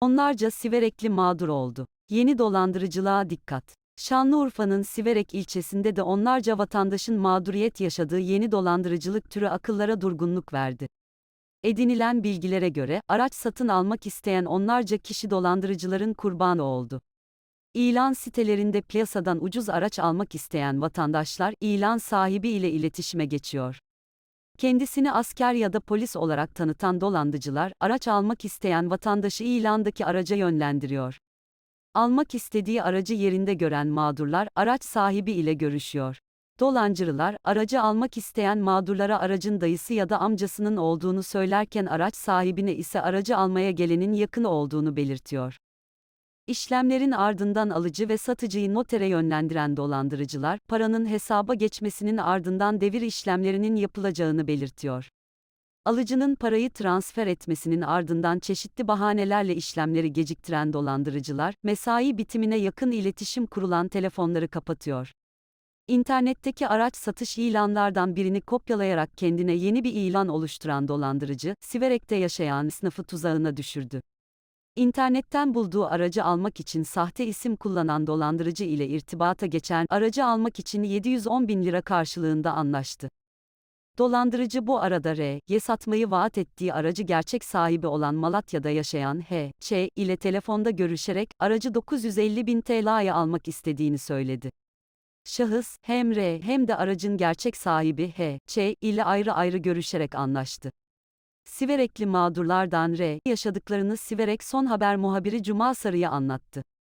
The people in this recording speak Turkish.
Onlarca Siverekli mağdur oldu. Yeni dolandırıcılığa dikkat. Şanlıurfa'nın Siverek ilçesinde de onlarca vatandaşın mağduriyet yaşadığı yeni dolandırıcılık türü akıllara durgunluk verdi. Edinilen bilgilere göre, araç satın almak isteyen onlarca kişi dolandırıcıların kurbanı oldu. İlan sitelerinde piyasadan ucuz araç almak isteyen vatandaşlar, ilan sahibi ile iletişime geçiyor. Kendisini asker ya da polis olarak tanıtan dolandırıcılar, araç almak isteyen vatandaşı ilandaki araca yönlendiriyor. Almak istediği aracı yerinde gören mağdurlar, araç sahibi ile görüşüyor. Dolancılar, aracı almak isteyen mağdurlara aracın dayısı ya da amcasının olduğunu söylerken araç sahibine ise aracı almaya gelenin yakını olduğunu belirtiyor. İşlemlerin ardından alıcı ve satıcıyı notere yönlendiren dolandırıcılar, paranın hesaba geçmesinin ardından devir işlemlerinin yapılacağını belirtiyor. Alıcının parayı transfer etmesinin ardından çeşitli bahanelerle işlemleri geciktiren dolandırıcılar, mesai bitimine yakın iletişim kurulan telefonları kapatıyor. İnternetteki araç satış ilanlardan birini kopyalayarak kendine yeni bir ilan oluşturan dolandırıcı, Siverek'te yaşayan esnafı tuzağına düşürdü. İnternetten bulduğu aracı almak için sahte isim kullanan dolandırıcı ile irtibata geçen aracı almak için 710 bin lira karşılığında anlaştı. Dolandırıcı bu arada R, ye satmayı vaat ettiği aracı gerçek sahibi olan Malatya'da yaşayan H, Ç ile telefonda görüşerek aracı 950 bin TL'ye almak istediğini söyledi. Şahıs, hem R hem de aracın gerçek sahibi H, Ç ile ayrı ayrı görüşerek anlaştı. Siverekli mağdurlardan R yaşadıklarını Siverek Son Haber muhabiri Cuma Sarı'ya anlattı.